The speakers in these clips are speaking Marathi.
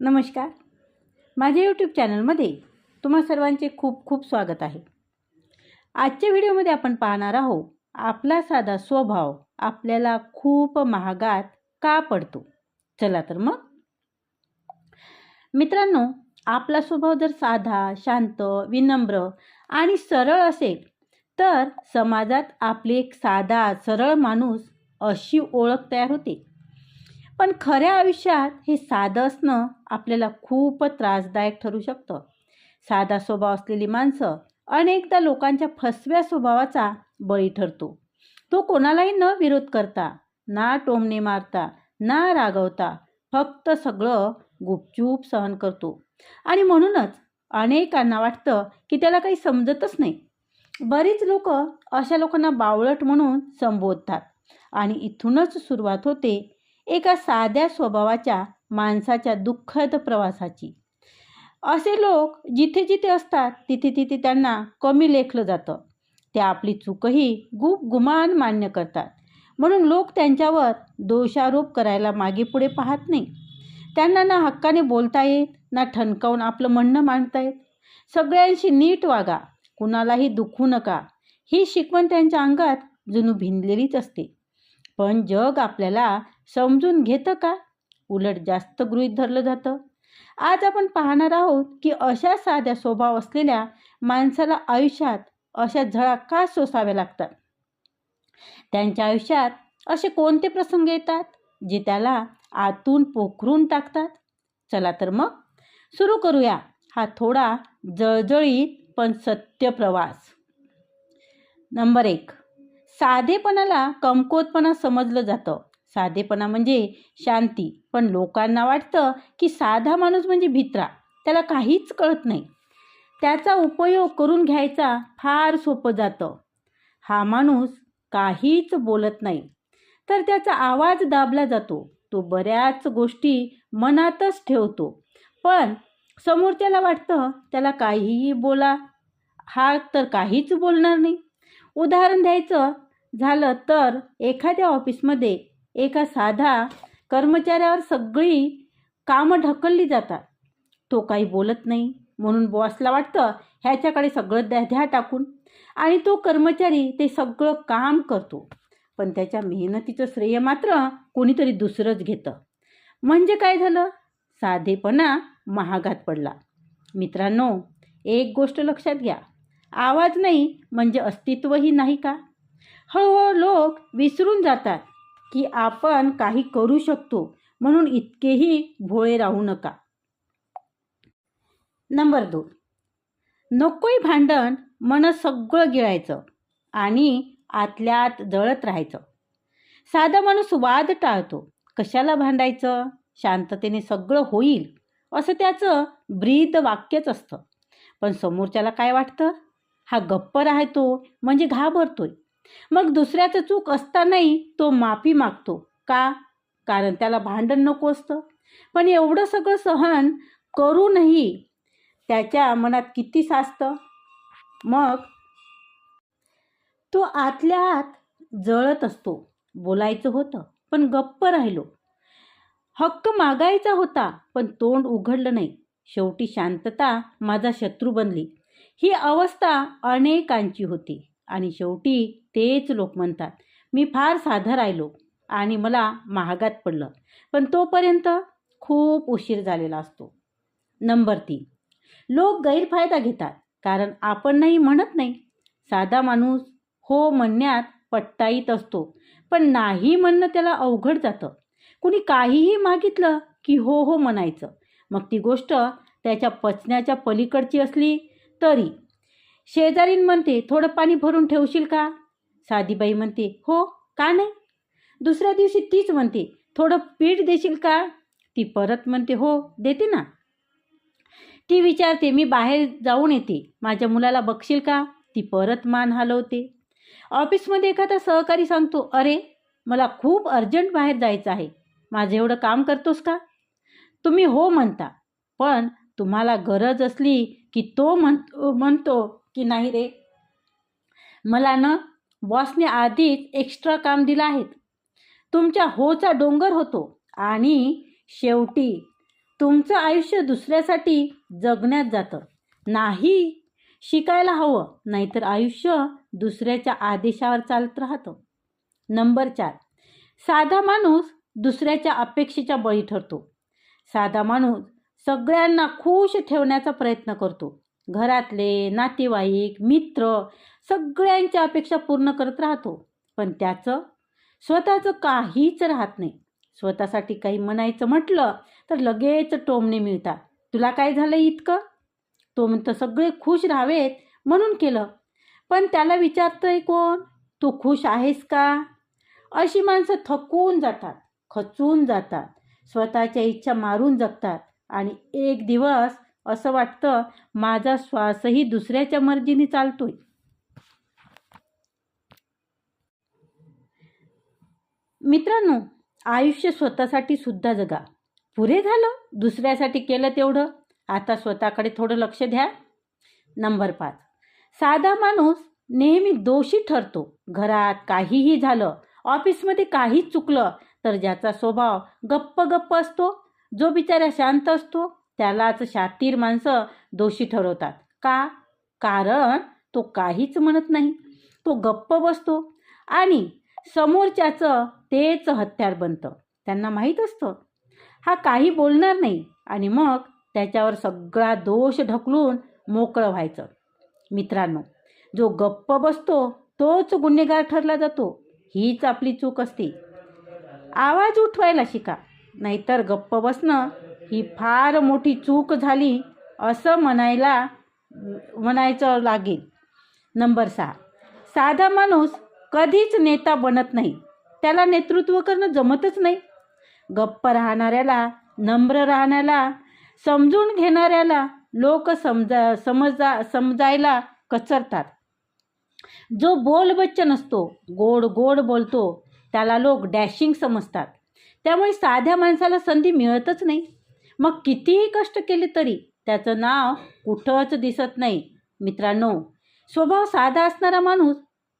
नमस्कार. माझ्या यूट्यूब चॅनलमध्ये तुम्हा सर्वांचे खूप खूप स्वागत आहे. आजच्या व्हिडिओमध्ये आपण पाहणार आहोत आपला साधा स्वभाव आपल्याला खूप महागात का पडतो? चला तर मग. मित्रांनो आपला स्वभाव जर साधा शांत विनम्र आणि सरळ असेल तर समाजात आपले एक साधा सरळ माणूस अशी ओळख तयार होते. पण खऱ्या आयुष्यात हे साधं असणं आपल्याला खूप त्रासदायक ठरू शकतं. साधा स्वभाव असलेली माणसं अनेकदा लोकांच्या फसव्या स्वभावाचा बळी ठरतो. तो कोणालाही न विरोध करता ना टोमणे मारता ना रागवता फक्त सगळं गुपचूप सहन करतो. आणि म्हणूनच अनेकांना वाटतं की त्याला काही समजतच नाही. बरीच लोक अशा लोकांना बावळट म्हणून संबोधतात. आणि इथूनच सुरुवात होते एका साध्या स्वभावाच्या माणसाच्या दुःखद प्रवासाची. असे लोक जिथे जिथे असतात तिथे तिथे त्यांना कमी लेखलं जातं. ते आपली चूकही गुप गुमान मान्य करतात. म्हणून लोक त्यांच्यावर दोषारोप करायला मागे पुढे पाहत नाही. त्यांना ना हक्काने बोलता येत ना ठणकावून आपलं म्हणणं मांडता येत. सगळ्यांशी नीट वागा कुणालाही दुखू नका. ही शिकवण त्यांच्या अंगात जणू भिनलेलीच असते. पण जग आपल्याला समजून घेतं का? उलट जास्त गृहीत धरलं जातं. आज आपण पाहणार आहोत की अशा साध्या स्वभाव असलेल्या माणसाला आयुष्यात अशा झळा का सोसाव्या लागतात? त्यांच्या आयुष्यात असे कोणते प्रसंग येतात जे त्याला आतून पोखरून टाकतात? चला तर मग सुरू करूया हा थोडा जळजळीत पण सत्य प्रवास. नंबर एक. साधेपणाला कमकोतपणा समजलं जातं. साधेपणा म्हणजे शांती. पण लोकांना वाटतं की साधा माणूस म्हणजे भित्रा. त्याला काहीच कळत नाही. त्याचा उपयोग करून घ्यायचा फार सोपं जातं. हा माणूस काहीच बोलत नाही. तर त्याचा आवाज दाबला जातो. तो बऱ्याच गोष्टी मनातच ठेवतो. पण समोरच्याला वाटतं त्याला काहीही बोला हा तर काहीच बोलणार नाही. उदाहरण द्यायचं झालं तर एखाद्या ऑफिसमध्ये एका साधा कर्मचाऱ्यावर सगळी कामं ढकलली जातात. तो काही बोलत नाही. म्हणून बॉसला वाटतं ह्याच्याकडे सगळं द्या द्या टाकून. आणि तो कर्मचारी ते सगळं काम करतो. पण त्याच्या मेहनतीचं श्रेय मात्र कोणीतरी दुसरंच घेतं. म्हणजे काय झालं? साधेपणा महागात पडला. मित्रांनो एक गोष्ट लक्षात घ्या. आवाज नाही म्हणजे अस्तित्वही नाही का? हळूहळू लोक विसरून जातात. की आपण काही करू शकतो. म्हणून इतकेही भोळे राहू नका. नंबर दोन. नकोही भांडण मन सगळं गिळायचं आणि आतल्यात जळत राहायचं. साधा माणूस वाद टाळतो. कशाला भांडायचं? शांततेने सगळं होईल. असं त्याचं ब्रीद वाक्यच असतं. पण समोरच्याला काय वाटतं? हा गप्प राहतो म्हणजे घाबरतोय. मग दुसऱ्याचं चूक असतानाही तो माफी मागतो. का? कारण त्याला भांडण नको असतं. पण एवढं सगळं सहन करूनही त्याच्या मनात किती साचतं? मग तो आतल्या आत जळत असतो. बोलायचं होतं पण गप्प राहिलो. हक्क मागायचा होता पण तोंड उघडलं नाही. शेवटी शांतता माझा शत्रू बनली. ही अवस्था अनेकांची होती. आणि शेवटी तेच लोक म्हणतात मी फार साधं राहिलो आणि मला महागात पडलं. पण तोपर्यंत खूप उशीर झालेला असतो. नंबर तीन लोक गैरफायदा घेतात कारण आपण नाही म्हणत नाही. साधा माणूस हो म्हणण्यात पट्टाईत असतो पण नाही म्हणणं त्याला अवघड जातं. कुणी काहीही मागितलं की हो हो म्हणायचं. मग ती गोष्ट त्याच्या पचण्याच्या पलीकडची असली तरी शेजारीन म्हणते थोडं पाणी भरून ठेवशील का? साधीबाई म्हणते हो का नाही? दुसऱ्या दिवशी तीच म्हणते थोडं पीठ देशील का? ती परत म्हणते हो देते ना. ती विचारते मी बाहेर जाऊन येते. माझ्या मुलाला बघशील का? ती परत मान हलवते. ऑफिसमध्ये एखादा सहकारी सांगतो अरे मला खूप अर्जंट बाहेर जायचं आहे. माझं एवढं काम करतोस का? तुम्ही हो म्हणता पण तुम्हाला गरज असली की तो म्हणतो म्हणतो की नाही रे? मला ना बॉसने आधीच एक्स्ट्रा काम दिलं आहेत तुमच्या होचा डोंगर होतो आणि शेवटी तुमचं आयुष्य दुसऱ्यासाठी जगण्यात जातं. नाही शिकायला हवं नाहीतर आयुष्य दुसऱ्याच्या आदेशावर चालत राहतं. नंबर चार साधा माणूस दुसऱ्याच्या अपेक्षेच्या बळी ठरतो. साधा माणूस सगळ्यांना खुश ठेवण्याचा प्रयत्न करतो. घरातले नातेवाईक मित्र सगळ्यांच्या अपेक्षा पूर्ण करत राहतो. पण त्याचं स्वतःचं काहीच राहत नाही. स्वतःसाठी काही म्हणायचं म्हटलं तर लगेच टोमणे मिळतात. तुला काय झालं इतकं? तो म्हणतो सगळे खुश राहावेत म्हणून केलं. पण त्याला विचारतंय कोण? तू खुश आहेस का? अशी माणसं थकून जातात खचून जातात. स्वतःच्या इच्छा मारून जगतात आणि एक दिवस असं वाटतं माझा श्वासही दुसऱ्याच्या मर्जीने चालतोय. मित्रांनो आयुष्य स्वतःसाठी सुद्धा जगा. पुरे झालं दुसऱ्यासाठी केलं तेवढं. आता स्वतःकडे थोडं लक्ष द्या. नंबर पाच. साधा माणूस नेहमी दोषी ठरतो. घरात काहीही झालं ऑफिसमध्ये काहीच चुकलं तर ज्याचा स्वभाव गप्प गप्प असतो जो बिचारा शांत असतो त्यालाच शातीर माणसं दोषी ठरवतात. का? कारण तो काहीच म्हणत नाही. तो गप्प बसतो आणि समोरच्याचं तेच हत्यार बनतं. त्यांना माहीत असतं. हा काही बोलणार नाही आणि मग त्याच्यावर सगळा दोष ढकलून मोकळं व्हायचं. मित्रांनो जो गप्प बसतो तोच गुन्हेगार ठरला जातो. हीच आपली चूक असते. आवाज उठवायला शिका. नाहीतर गप्प बसणं ही फार मोठी चूक झाली असं म्हणायला म्हणायचं लागेल. नंबर सहा. साधा माणूस कधीच नेता बनत नाही. त्याला नेतृत्व करणं जमतच नाही. गप्प राहणाऱ्याला नम्र राहण्याला समजून घेणाऱ्याला लोक समजा समजा समजायला कचरतात. जो बोलबच्चन असतो गोड गोड बोलतो त्याला लोक डॅशिंग समजतात. त्यामुळे साध्या माणसाला संधी मिळतच नाही. मग कितीही कष्ट केले तरी त्याचं नाव कुठंच दिसत नाही. मित्रांनो स्वभाव साधा असणारा माणूस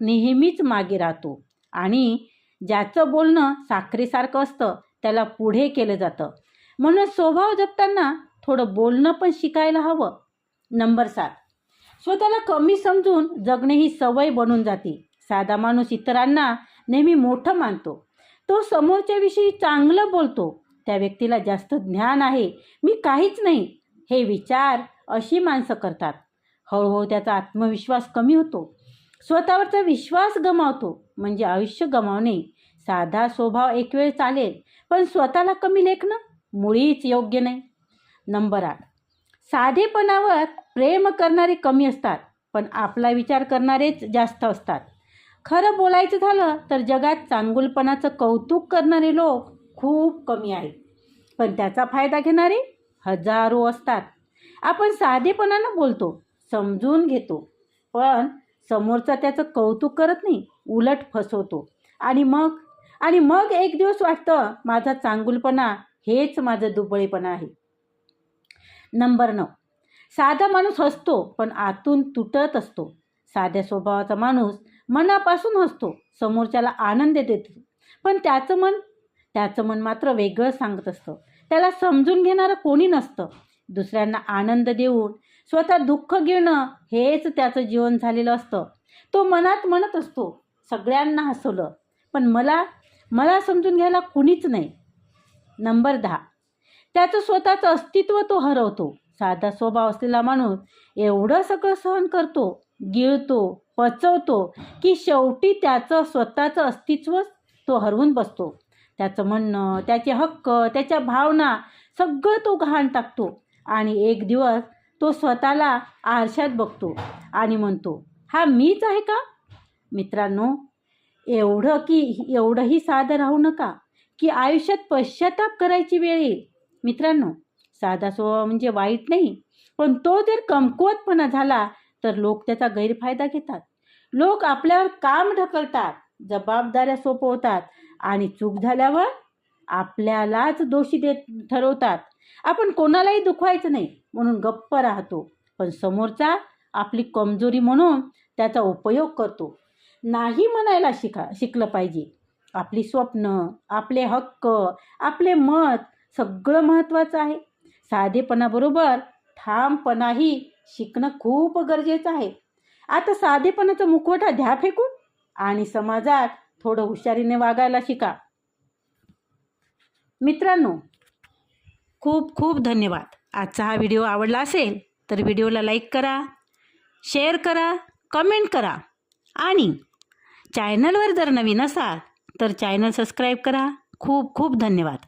नेहमीच मागे राहतो आणि ज्याचं बोलणं साखरेसारखं असतं त्याला पुढे केलं जातं. म्हणून स्वभाव जपताना थोडं बोलणं पण शिकायला हवं. नंबर सात. स्वतःला कमी समजून जगणे ही सवय बनून जाते. साधा माणूस इतरांना नेहमी मोठं मानतो. तो समोरच्याविषयी चांगलं बोलतो त्या व्यक्तीला जास्त ज्ञान आहे. मी काहीच नाही. हे विचार अशी माणसं करतात. हळूहळू त्याचा आत्मविश्वास कमी होतो. स्वतःवरचा विश्वास गमावतो. म्हणजे आयुष्य गमावणे. साधा स्वभाव एक वेळ चालेल. पण स्वतःला कमी लेखणं मुळीच योग्य नाही. नंबर आठ. साधेपणावर प्रेम करणारे कमी असतात. पण आपला विचार करणारेच जास्त असतात. खरं बोलायचं झालं तर जगात चांगुलपणाचं कौतुक करणारे लोक खूप कमी आहेत पण त्याचा फायदा घेणारे हजारो असतात. आपण साधेपणानं बोलतो समजून घेतो. पण समोरचा त्याचं कौतुक करत नाही उलट फसवतो. आणि मग आणि मग एक दिवस वाटतं माझा चांगुलपणा हेच माझं दुबळेपणा आहे. नंबर नऊ. साधा माणूस हसतो पण आतून तुटत असतो. साध्या स्वभावाचा माणूस मनापासून हसतो समोरच्याला आनंद देतो. पण त्याचं मन त्याचं मन मात्र वेगळं सांगत असतं. त्याला समजून घेणारं कोणी नसतं. दुसऱ्यांना आनंद देऊन स्वतः दुःख घेणं हेच त्याचं जीवन झालेलं असतं. तो मनात म्हणत असतो सगळ्यांना हसवलं पण मला मला समजून घ्यायला कुणीच नाही. नंबर दहा. त्याचं स्वतःचं अस्तित्व तो हरवतो. साधा स्वभाव असलेला माणूस एवढं सगळं सहन करतो गिळतो पचवतो की शेवटी त्याचं स्वतःचं अस्तित्वच तो हरवून बसतो. त्याचं म्हणणं त्याचे हक्क त्याच्या भावना सगळं तो घाण टाकतो. आणि एक दिवस तो स्वतःला आरशात बघतो आणि म्हणतो हा मीच आहे का? मित्रांनो एवढं की एवढंही साधं राहू नका की आयुष्यात पश्चाताप करायची वेळ येईल. मित्रांनो साधा स्वभाव म्हणजे वाईट नाही पण तो जर कमकुवतपणा झाला तर लोक त्याचा गैरफायदा घेतात. लोक आपल्यावर काम ढकलतात जबाबदाऱ्या सोपवतात आणि चूक झाल्यावर आपल्यालाच दोषी देत ठरवतात. आपण कोणालाही दुखवायचं नाही म्हणून गप्प राहतो. पण समोरचा आपली कमजोरी म्हणून त्याचा उपयोग करतो. नाही म्हणायला शिका शिकलं पाहिजे. आपली स्वप्न आपले हक्क आपले मत सगळं महत्त्वाचं आहे. साधेपणाबरोबर ठामपणाही शिकणं खूप गरजेचं आहे. आता साधेपणाचा मुखवटा ध्या फेकून. आणि समाजात थोडं हुशारीने वागायला शिका. मित्रांनो खूप खूप धन्यवाद. आजचा हा व्हिडिओ आवडला असेल तर व्हिडिओला लाईक करा शेअर करा कमेंट करा आणि चॅनलवर जर नवीन असाल तर चॅनल सबस्क्राईब करा. खूप खूप धन्यवाद.